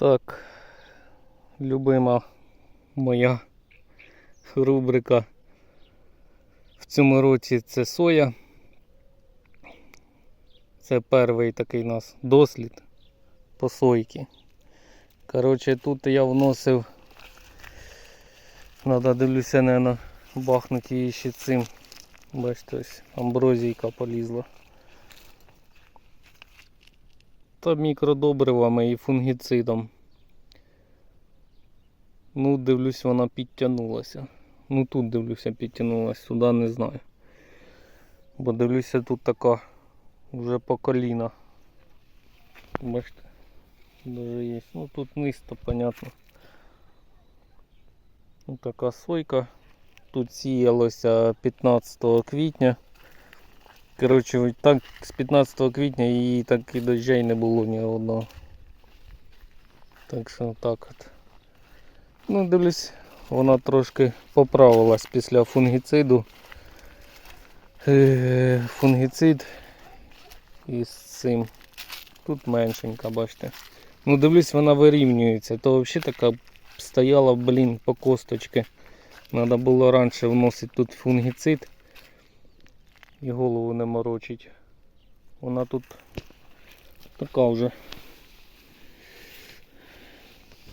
Так, любима моя рубрика в цьому році це соя. Це перший такий у нас дослід по сойки. Коротше, тут я вносив, треба дивлюся, наверное, бахнути її ще цим. Бачите, ось амброзійка полізла. Та мікродобривами і фунгіцидом. Ну, дивлюсь, вона підтягнулася. Ну тут дивлюся, підтягнулася, сюди не знаю. Бо дивлюся, тут така вже по коліна. Бачите, даже є. Ну тут низ, то понятно. Ну, така сойка. Тут сіялося 15 квітня. Коротше, так з 15 квітня і так і дощей не було ні одного. Так що так от. Ну, дивлюсь, вона трошки поправилась після фунгіциду. Е, Фунгіцид із цим. Тут меншенька, бачите. Ну, дивлюсь, вона вирівнюється. То взагалі така стояла, блін, по косточки. Треба було раніше вносити тут фунгіцид і голову не морочить. Вона тут така вже.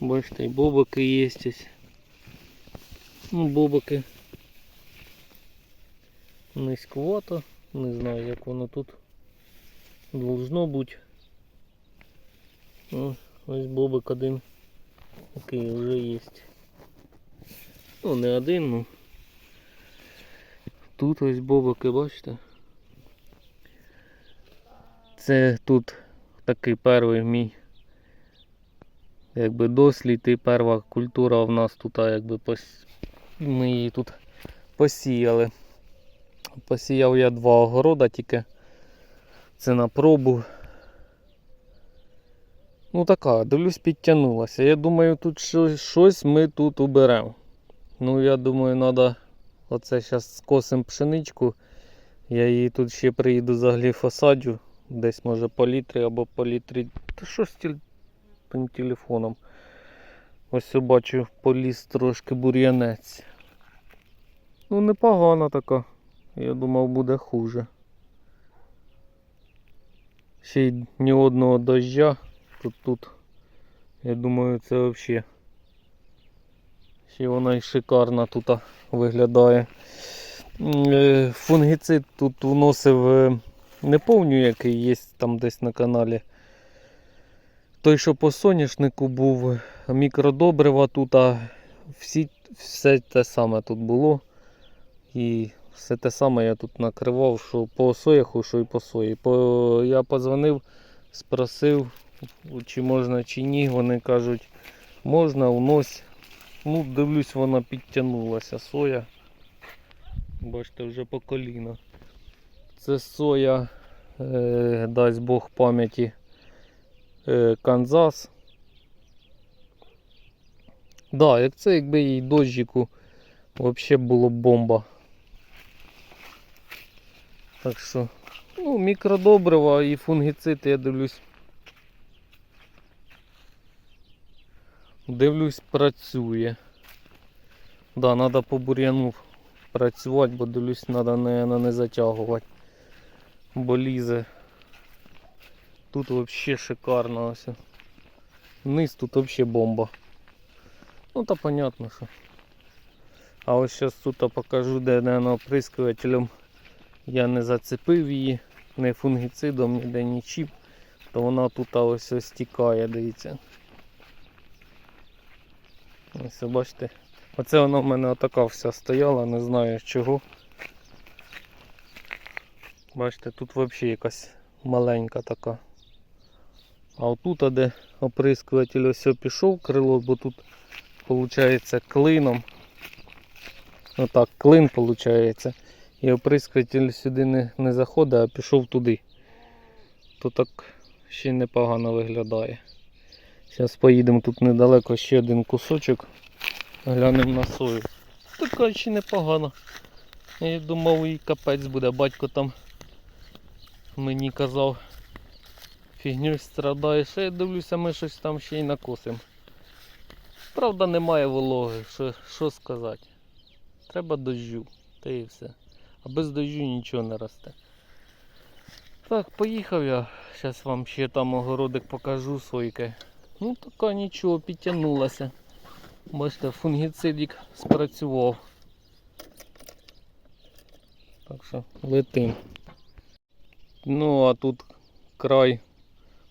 Бачите, і бобики є ось. Ну, бобики. Низьковато. Не знаю, як воно тут должно бути. Ну, ось бобик один. Такий вже є. Ну, не один, ну. Тут ось бобики, бачите? Це тут такий перший мій якби дослід і перша культура в нас тут, якби пос... ми її тут посіяли. Посіяв я два огорода тільки. Це на пробу. Ну така, дивлюсь, підтягнулася. Я думаю, тут щось, щось ми тут уберемо. Ну, я думаю, треба оце зараз скосимо пшеничку. Я її тут ще приїду за гліфосадю. Десь може по літрі або по літрі. Та що з тіль... тим телефоном? Ось я бачу поліз трошки бур'янець. Ну непогана така. Я думав буде хуже. Ще й ні одного дождя. Тут тут. Я думаю це взагалі. Ще вона і шикарна тут виглядає. Е, Фунгіцид тут вносив, е, не пам'ятаю який є там десь на каналі. Той, що по соняшнику був, мікродобрива тут, а всі, все те саме тут було. І все те саме я тут накривав, що по сояху, що і по сої. По, я подзвонив, спросив, чи можна, чи ні. Вони кажуть, можна, унось. Ну, дивлюсь, вона підтягнулася соя. Бачите, вже по коліна. Це соя, е, дасть Бог пам'яті Канзас. Да, як це якби їй дощику взагалі було бомба. Так що, ну, мікродобрива і фунгіцид, я дивлюсь. Дивлюсь, працює. Да, треба по бур'яну працювати, бо дивлюсь, треба не, не затягувати. Бо лізе. Тут взагалі шикарно ось. Низ тут взагалі бомба. Ну та понятно, що. А ось зараз тут покажу, де наверное, оприскувателем я не зацепив її, не фунгіцидом, ніде нічим, то вона тут ось стікає, дивіться. Ось бачите. Оце вона в мене отака вся стояла, не знаю чого. Бачите, тут взагалі якась маленька така. А отут, де оприскуватель ось пішов крило, бо тут виходить клином. Отак, клин виходить. І оприскуватель сюди не, не заходить, а пішов туди. То так ще непогано виглядає. Зараз поїдемо тут недалеко ще один кусочок. Глянемо на сою. Така ще непогано. Я думав і капець буде, батько там мені казав. Фігню страдає. Ще я дивлюся, ми щось там ще й накосимо. Правда, немає вологи, що, що сказати. Треба дощу, та і все. А без дощу нічого не росте. Так, поїхав я. Зараз вам ще там огородик покажу сойки. Ну така нічого, підтягнулася. Бачите, фунгіцидик спрацював. Так що летим. Ну, а тут край.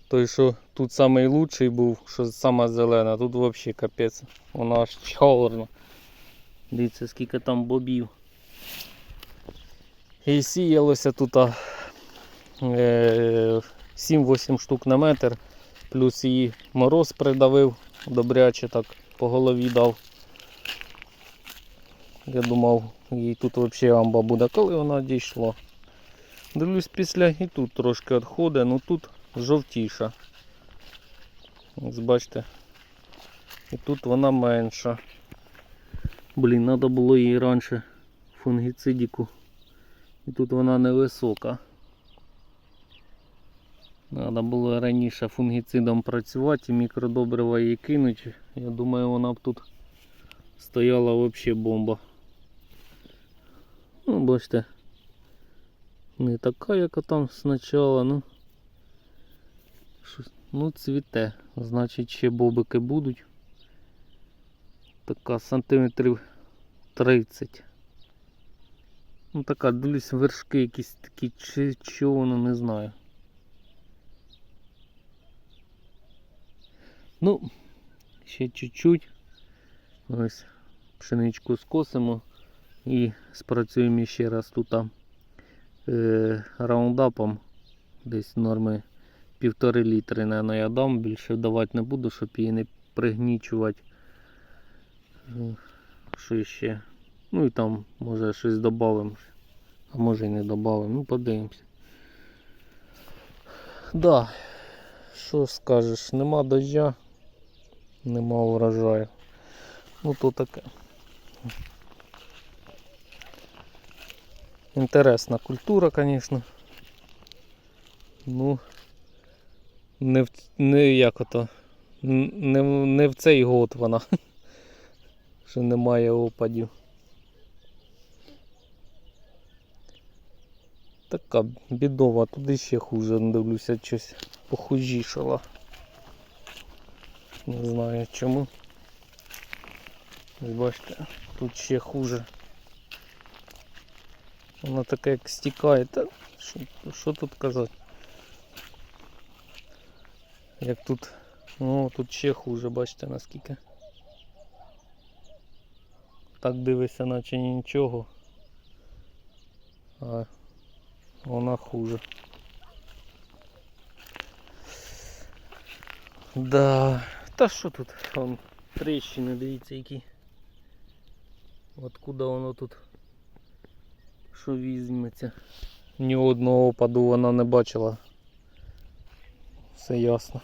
Той, що тут лучший був, що сама зелена, тут взагалі капець. Вона аж чорна. Дивіться, скільки там бобів. І сіялося тут а, е, 7-8 штук на метр, плюс її мороз придавив, добряче так по голові дав. Я думав, їй тут взагалі амба буде, коли вона дійшла. Дивлюсь після і тут трошки відходить, ну тут жовтіша. Ось бачите. І тут вона менша. Блін, треба було їй раніше фунгіцидіку. І тут вона невисока. Треба було раніше фунгіцидом працювати мікродобрива їй кинути. Я думаю, вона б тут стояла взагалі бомба. Ну, бачите. Не така, як там спочатку, ну. Ну, цвіте. Значить ще бобики будуть. Така сантиметрів 30. Ну така, дивлюсь, вершки якісь такі, чи що воно, не знаю. Ну, ще чуть-чуть. Ось пшеничку скосимо і спрацюємо ще раз тут е, раундапом. Десь норми півтори літри, наверное, я дам, більше давати не буду, щоб її не пригнічувати. Е, Що ще? Ну і там може щось додамо. А може і не додамо. Ну подивимося. Да. Що скажеш, нема дождя, нема урожаю. Ну то таке. Інтересна культура, звісно. Ну не в не як ото. Не, не в цей год вона. Що немає опадів. Така бідова, туди ще хуже, дивлюся, щось похужішала. Не знаю чому. Ось бачите, тут ще хуже. Вона така як стікає. Та що, що тут казати? Як тут. Ну тут ще хуже, бачите наскільки. Так дивишся, наче нічого. А вона хуже. Да. Та що тут? Вон тріщини, дивіться які. Откуда воно тут? Що візьметься? Ні одного опаду вона не бачила. Все ясно.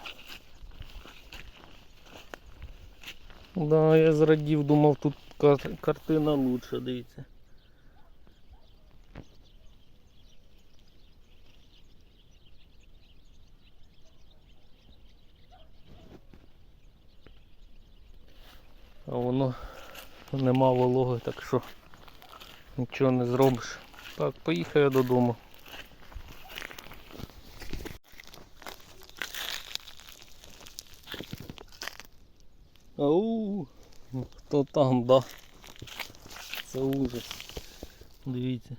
Да, я зрадів, думав тут кар- картина лучше, дивіться. А воно нема вологи, так що нічого не зробиш. Так, поїхав я додому. Хто там, да? Це ужас. Дивіться.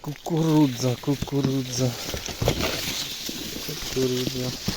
Кукурудза, кукурудза. Кукурудза.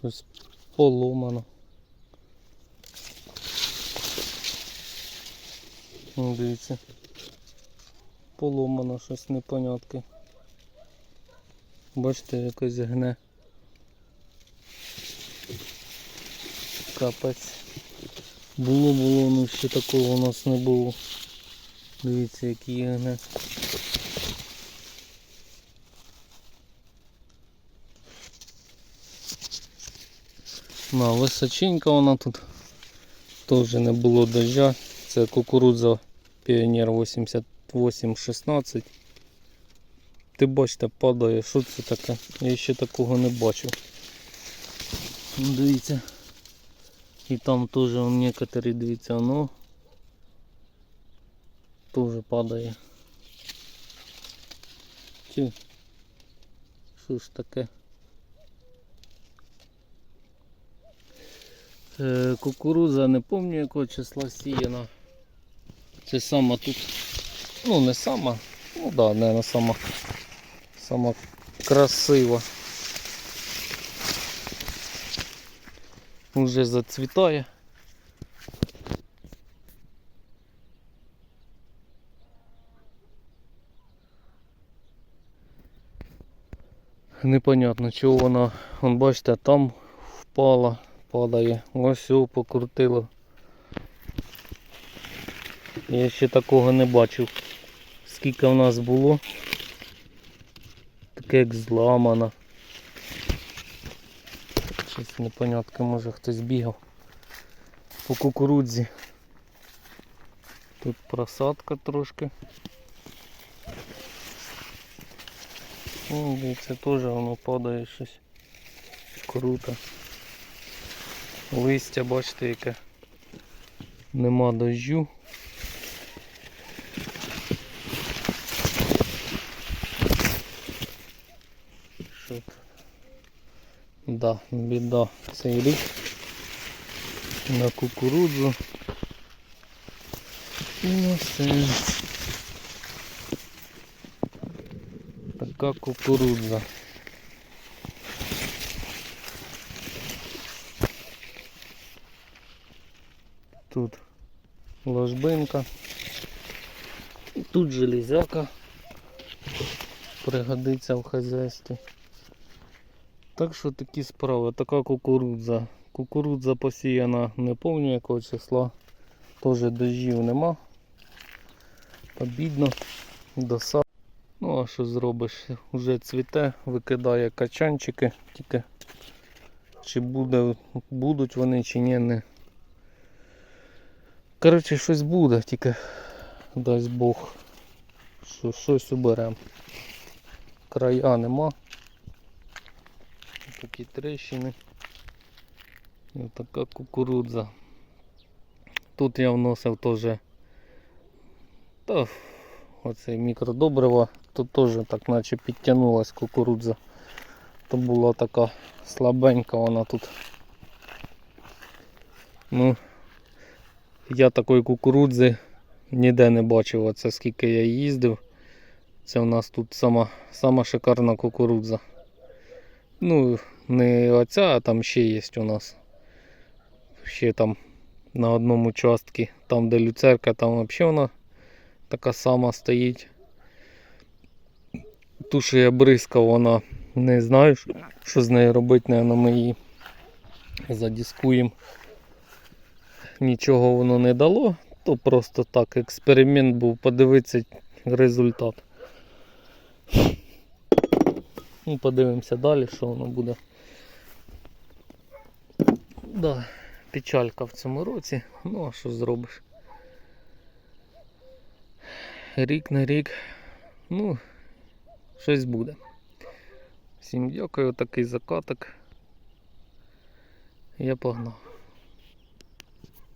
Щось поломано. Дивіться. Поломано щось непонятке. Бачите, якось гне. Капець. Було, було, ну ще такого у нас не було. Дивіться, який гне. На, височенька вона тут. Теж не було дождя. Це кукурудза Піонер 8816. Ти бачите, падає. Що це таке? Я ще такого не бачив. Ну, Дивіться. І там теж некоторі, дивіться, воно теж падає. Чи? Що ж таке? Кукурудза не пам'ятаю якого числа сіяна. Це сама тут. Ну не сама. Ну да, не сама. Сама красива. Уже зацвітає. Непонятно, чого вона, вон бачите, там впала, падає. Ось все покрутило. Я ще такого не бачив. Скільки в нас було. Таке як зламано. Щось непонятке, може хтось бігав по кукурудзі. Тут просадка трошки. Ну, дивіться, теж воно падає щось. Круто. Листя, бачите, яке. Нема дощу. Що тут? Да, біда цей рік на кукурудзу і на все. Така кукурудза. Ложбинка. Тут железяка пригодиться в хазяйстві. Так що такі справи, така кукурудза. Кукурудза посіяна не пам'ятаю якого числа. Теж дощів нема. Обідно, досад. Ну а що зробиш? Вже цвіте, викидає качанчики, тільки чи буде, будуть вони чи ні, не. Коротше, щось буде, тільки дасть Бог, що щось уберемо. Края нема. Такі трещини. І така кукурудза. Тут я вносив теж та, оце мікродобриво. Тут теж так наче підтягнулась кукурудза. То була така слабенька вона тут. Ну, я такої кукурудзи ніде не бачив. Оце скільки я їздив. Це у нас тут сама, сама шикарна кукурудза. Ну, не оця, а там ще є у нас. Ще там на одному участку, там де люцерка, там взагалі вона така сама стоїть. Ту, що я бризкав, вона не знаю, що з нею робити, наверное, ми її задіскуємо. Нічого воно не дало, то просто так експеримент був, подивитися результат. Ну, подивимося далі, що воно буде. Да, печалька в цьому році. Ну, а що зробиш? Рік на рік. Ну, щось буде. Всім дякую, такий закаток. Я погнав.